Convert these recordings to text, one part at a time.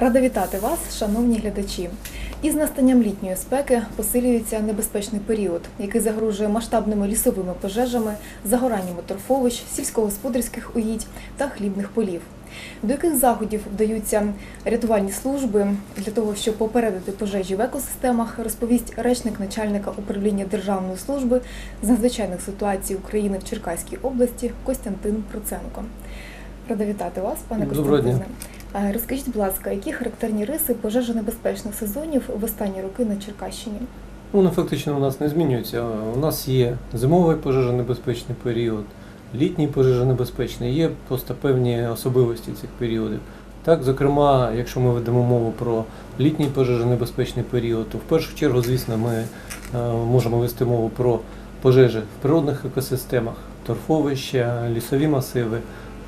Рада вітати вас, шановні глядачі. Із настанням літньої спеки посилюється небезпечний період, який загрожує масштабними лісовими пожежами, загораннями торфовищ, сільськогосподарських угідь та хлібних полів. До яких заходів вдаються рятувальні служби для того, щоб попередити пожежі в екосистемах, розповість речник начальника управління Державної служби з надзвичайних ситуацій України в Черкаській області Костянтин Проценко. Рада вітати вас, пане. Костянтине. Розкажіть, будь ласка, які характерні риси пожежонебезпечних сезонів в останні роки на Черкащині? Ну, Воно фактично у нас не змінюється. У нас є зимовий пожежонебезпечний період, літній пожежонебезпечний, є просто певні особливості цих періодів. Так, зокрема, якщо ми ведемо мову про літній пожежонебезпечний період, то в першу чергу, звісно, ми е, можемо вести мову про пожежі в природних екосистемах, торфовища, лісові масиви.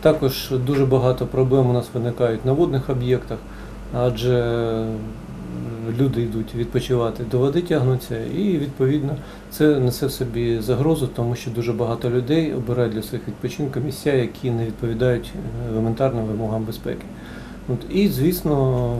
Також дуже багато проблем у нас виникають на водних об'єктах, адже люди йдуть відпочивати до води тягнуться, і відповідно це несе в собі загрозу, тому що дуже багато людей обирають для своїх відпочинків місця, які не відповідають е, елементарним вимогам безпеки. От, і, звісно,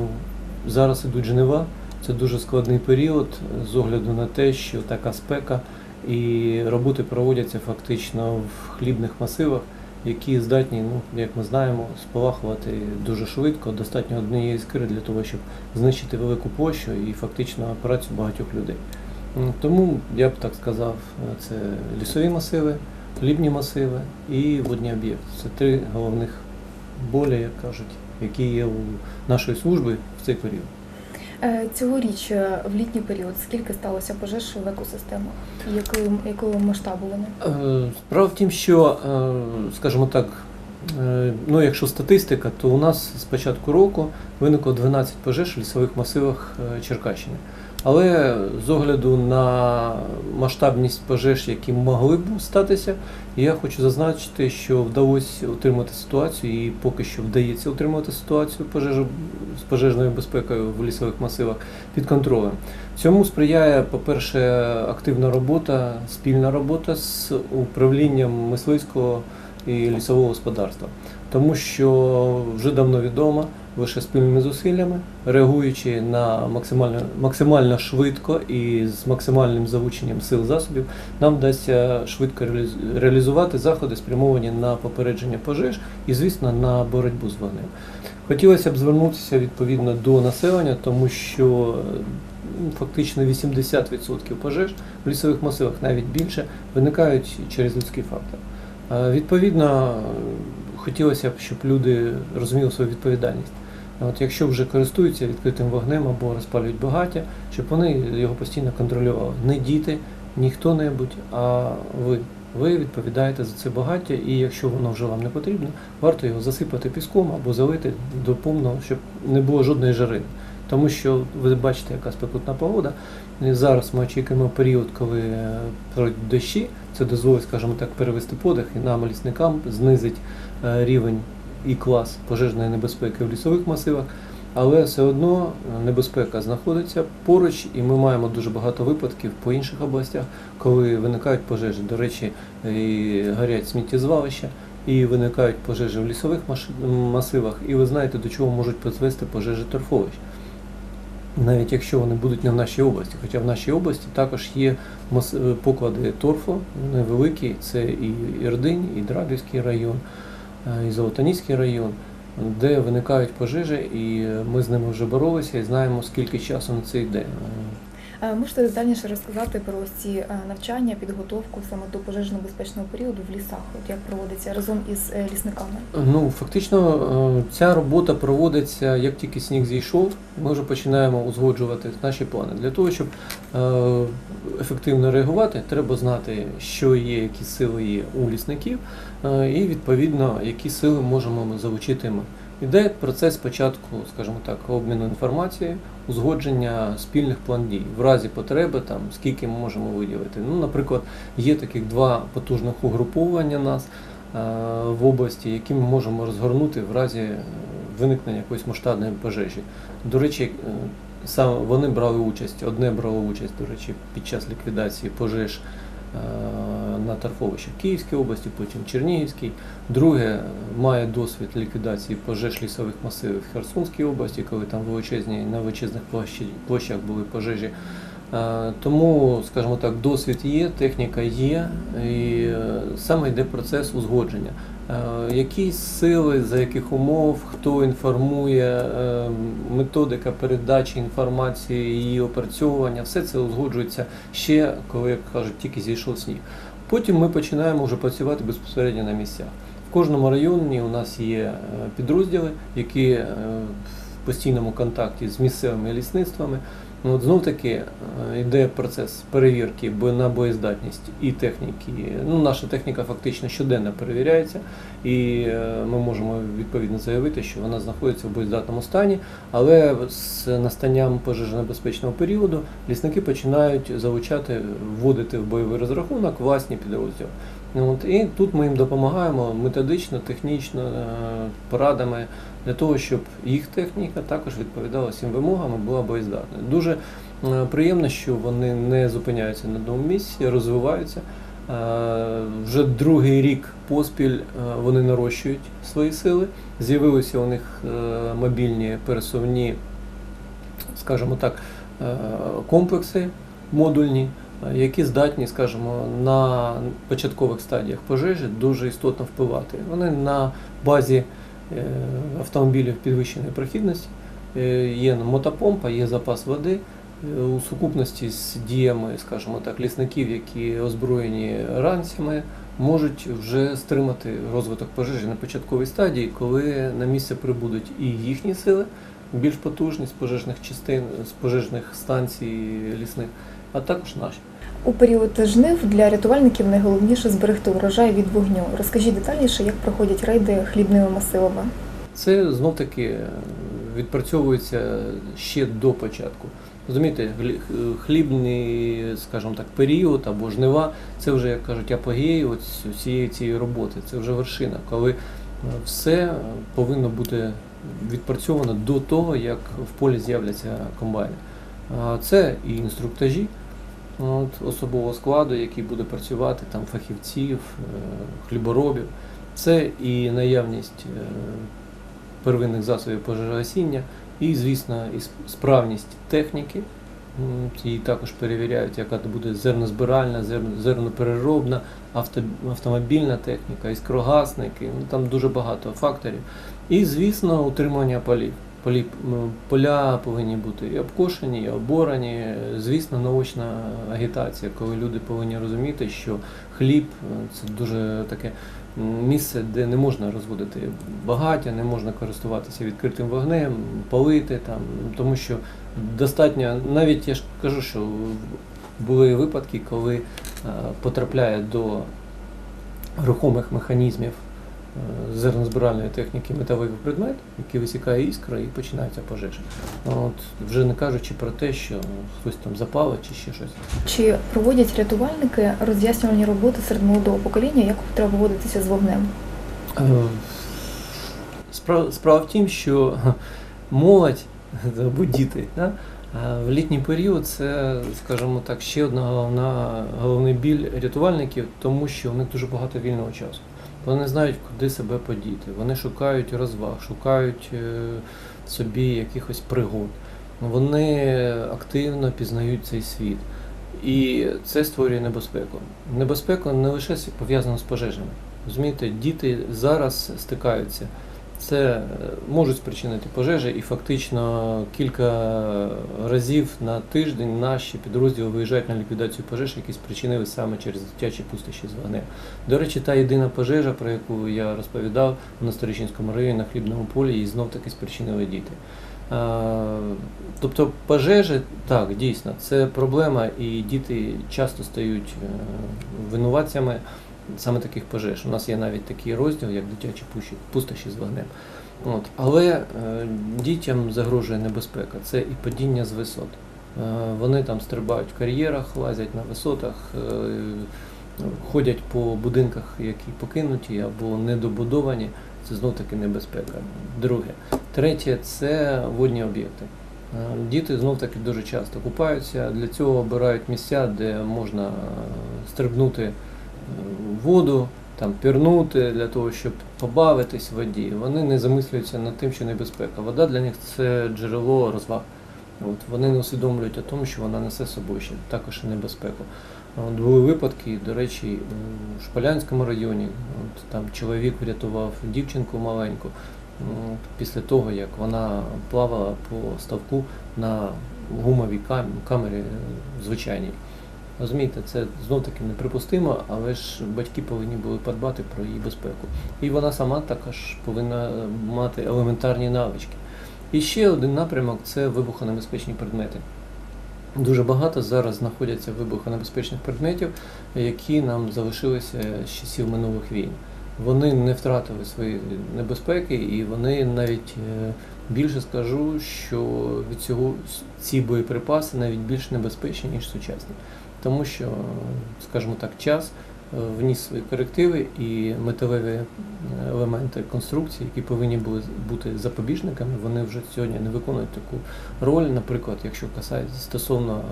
зараз ідуть жнива. Це дуже складний період з огляду на те, що така спека і роботи проводяться фактично в хлібних масивах, які здатні, ну як ми знаємо, спалахувати дуже швидко, достатньо однієї іскри для того, щоб знищити велику площу і фактично працю багатьох людей. Тому я б так сказав, е, це лісові масиви, хлібні масиви і водні об'єкти. Це три головних болі, як кажуть, які є у нашої служби в цей період. Е, Цьогоріч е, в літній період скільки сталося пожеж в екосистемах? Якого, якого масштабу вони? Е, Справа в тім, що, скажімо так, ну якщо статистика, то у нас з початку року виникло 12 пожеж в лісових масивах Черкащини. Але з огляду на масштабність пожеж, які могли б статися, я хочу зазначити, що вдалося утримати ситуацію, і поки що вдається утримувати ситуацію пожежу з пожежною безпекою в лісових масивах під контролем. Цьому сприяє, по-перше, активна робота, спільна робота з управлінням мисливського і лісового господарства, тому що вже давно відомо, лише спільними зусиллями, реагуючи на максимально, максимально швидко і з максимальним залученням сил засобів, нам вдасться швидко реалізувати заходи, спрямовані на попередження пожеж і, звісно, на боротьбу з вогнем. Хотілося б звернутися відповідно до населення, тому що фактично 80% пожеж в лісових масивах, навіть більше, виникають через людський фактор. Е, Відповідно, хотілося б, щоб люди розуміли свою відповідальність. От якщо вже користуються відкритим вогнем або розпалюють багаття, щоб вони його постійно контролювали. Не діти, ні хто-небудь, а ви. Ви відповідаєте за це багаття, і якщо воно вже вам не потрібно, варто його засипати піском або залити до повного, щоб не було жодної жарини. Тому що ви бачите, яка спекотна погода. І зараз ми очікуємо період, коли е, пройдуть дощі. Це дозволить, скажімо так, перевести подих і нам, лісникам, знизить е, рівень і клас пожежної небезпеки в лісових масивах. Але все одно е, небезпека знаходиться поруч, і ми маємо дуже багато випадків по інших областях, коли виникають пожежі. До речі, і горять сміттєзвалища, і виникають пожежі в лісових масивах. І ви знаєте, до чого можуть призвести пожежі торфовищ. Навіть якщо вони будуть не в нашій області, хоча в нашій області також є е, поклади торфу невеликі, це і Ірдинь, і Драбівський район, е, і Золотоніський район, де виникають пожежі, і ми з ними вже боролися і знаємо, скільки часу на це йде. Е, Можете детальніше розказати про ці е, навчання, підготовку саме до пожежно-безпечного періоду в лісах, от як проводиться разом із е, лісниками? Ну, фактично, ця робота проводиться, як тільки сніг зійшов, ми вже починаємо узгоджувати наші плани. Для того, щоб ефективно реагувати, треба знати, що є, які сили є у лісників, і відповідно, які сили можемо ми залучити ми. Іде процес спочатку, скажімо так, обміну інформацією, узгодження спільних план дій. В разі потреби, там, скільки ми можемо виділити. Ну, наприклад, є таких два потужних угруповання нас е, в області, які ми можемо розгорнути в разі виникнення якоїсь масштабної пожежі. До речі, е, саме вони брали участь, одне брало участь, до речі, під час ліквідації пожеж е, на торфовищі в Київській області, потім Чернігівській. Друге має досвід ліквідації пожеж лісових масивів в Херсонській області, коли там величезні на величезних площах були пожежі. Е, Тому, скажімо так, досвід є, техніка є, і е, саме йде процес узгодження. Е, Які сили, за яких умов, хто інформує, методика передачі інформації, її опрацьовування, все це узгоджується ще, коли, як кажуть, тільки зійшов сніг. Потім ми починаємо вже працювати безпосередньо на місцях. В кожному районі у нас є е, підрозділи, які е, в постійному контакті з місцевими лісництвами. Ну, от знов таки е, йде процес перевірки на боєздатність і техніки. Ну, наша техніка фактично щоденно перевіряється, і е, ми можемо відповідно заявити, що вона знаходиться в боєздатному стані. Але з настанням пожежонебезпечного періоду лісники починають залучати, вводити в бойовий розрахунок власні підрозділи. От, і тут ми їм допомагаємо методично, технічно, е, порадами для того, щоб їх техніка також відповідала всім вимогам і була боєздатною. Дуже е, приємно, що вони не зупиняються на одному місці, розвиваються. Е, Вже другий рік поспіль е, вони нарощують свої сили. З'явилися у них мобільні пересувні, скажімо так, комплекси модульні, які здатні, скажімо, на початкових стадіях пожежі дуже істотно впливати. Вони на базі автомобілів підвищеної прохідності. Е, Є мотопомпа, є запас води. Е, У сукупності з діями, скажімо так, лісників, які озброєні ранцями, можуть вже стримати розвиток пожежі на початковій стадії, коли на місце прибудуть і їхні сили, більш потужні з пожежних частин, з пожежних станцій лісних, а також наші. У період жнив для рятувальників найголовніше зберегти урожай від вогню. Розкажіть детальніше, як проходять рейди хлібними масивами. Це знов таки відпрацьовується ще до початку. Розумієте, хлібний, скажімо так, період або жнива, це вже, як кажуть, апогей от всієї цієї роботи, це вже вершина, коли е, все повинно бути відпрацьовано до того, як в полі з'являться комбайни. Це і інструктажі от, особового складу, який буде працювати, там фахівців, е, хліборобів. Це і наявність е, первинних засобів пожежогасіння, і, звісно, і справність техніки. Її також перевіряють, яка буде зернозбиральна, зерно- зернопереробна, авто, автомобільна техніка, іскрогасники. Ну, там дуже багато факторів. І, звісно, утримання полів. Полі, поля повинні бути і обкошені, і оборані. Звісно, наочна агітація, коли люди повинні розуміти, що хліб е, це дуже таке місце, де не можна розводити багаття, не можна користуватися відкритим вогнем, палити там, тому що достатньо, навіть я ж кажу, що були випадки, коли е, потрапляє до рухомих механізмів зернозбиральної техніки металевий предмет, який висікає іскра і починається пожежа. От, вже не кажучи про те, що хтось там запалить чи ще щось. Чи проводять рятувальники роз'яснювальні роботи серед молодого покоління, як треба поводитися з вогнем? Е, Справа, справа в тім, що молодь або діти да, е, в літній період це, скажімо так, ще одна головна головний біль рятувальників, тому що у них дуже багато вільного часу. Вони не знають, куди себе подіти. Вони шукають розваг, шукають е, собі якихось пригод. Вони активно пізнають цей світ. І це створює небезпеку. Небезпека не лише пов'язана з пожежами. Розумієте, діти зараз стикаються. Це можуть спричинити пожежі, і фактично кілька разів на тиждень наші підрозділи виїжджають на ліквідацію пожеж, які спричинили саме через дитячі пустощі з вогнем. До речі, та єдина пожежа, про яку я розповідав на Сторічинському районі на хлібному полі, її знов таки спричинили діти. Тобто пожежі, так, дійсно, це проблема, і діти часто стають е, винуватцями саме таких пожеж. У нас є навіть такий розділ, як дитячі пущі- пустощі з вогнем. От. Але е, дітям загрожує небезпека. Це і падіння з висот. Е, вони там стрибають в кар'єрах, лазять на висотах, е, ходять по будинках, які покинуті або недобудовані. Це знов таки небезпека. Друге. Третє це водні об'єкти. Е, Діти знов таки дуже часто купаються. Для цього обирають місця, де можна е, стрибнути воду, там пірнути для того, щоб побавитись в воді. Вони не замислюються над тим, що небезпека. Вода для них це джерело розваг. От, вони не усвідомлюють о тому, що вона несе з собою ще також і небезпеку. От, були випадки, до речі, у Шполянському районі от, там чоловік врятував дівчинку маленьку м, після того, як вона плавала по ставку на гумовій кам- камері е, звичайній. Розумієте, це знов таки неприпустимо, але ж батьки повинні були подбати про її безпеку. І вона сама також повинна е, мати елементарні навички. І ще один напрямок це вибухонебезпечні предмети. Дуже багато зараз знаходяться вибухонебезпечних предметів, які нам залишилися з часів минулих війн. Вони не втратили свої небезпеки, і вони навіть е, більше скажу, що від цього ці боєприпаси навіть більш небезпечні, ніж сучасні. Тому що, скажімо так, час е, вніс свої корективи і металеві е, елементи конструкції, які повинні були бути запобіжниками, вони вже сьогодні не виконують таку роль. Наприклад, якщо касається стосовно е,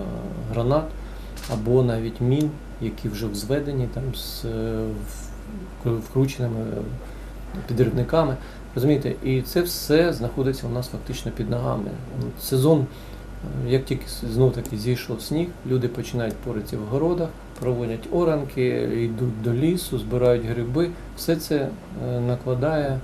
гранат або навіть мін, які вже взведені там з вкрученими підривниками. Розумієте, і це все знаходиться у нас фактично під ногами. Сезон, як тільки знов таки зійшов сніг, люди починають поритися в городах, проводять оранки, йдуть до лісу, збирають гриби. Все це е, накладає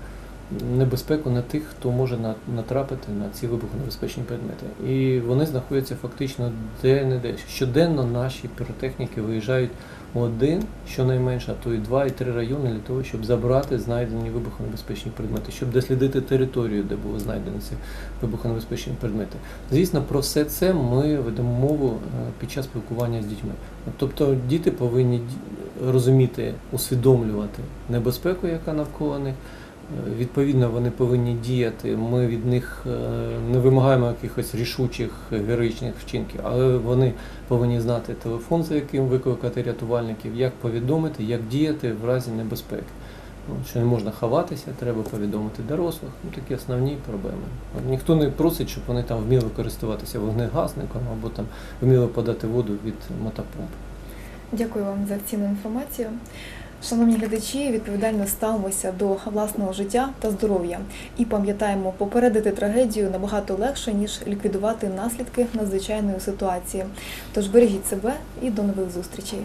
небезпеку на тих, хто може натрапити на ці вибухонебезпечні предмети. І вони знаходяться фактично де-не-де. Щоденно наші піротехніки виїжджають в один, щонайменше, а то і два, і три райони для того, щоб забрати знайдені вибухонебезпечні предмети, щоб дослідити територію, де були знайдені ці вибухонебезпечні предмети. Звісно, про все це ми ведемо мову е, під час спілкування з дітьми. Тобто діти повинні розуміти, усвідомлювати небезпеку, яка навколо них. Відповідно, вони повинні діяти. Ми від них е, не вимагаємо якихось рішучих героїчних вчинків, але вони повинні знати телефон, за яким викликати рятувальників, як повідомити, як діяти в разі небезпеки. Ну, Що не можна ховатися, треба повідомити дорослих. Ну, такі основні проблеми. Ніхто не просить, щоб вони там вміли користуватися вогнегасником або там вміли подати воду від мотопомп. Дякую вам за цінну інформацію. Шановні глядачі, відповідально ставимося до власного життя та здоров'я і пам'ятаємо, попередити трагедію набагато легше ніж ліквідувати наслідки надзвичайної ситуації. Тож бережіть себе і до нових зустрічей.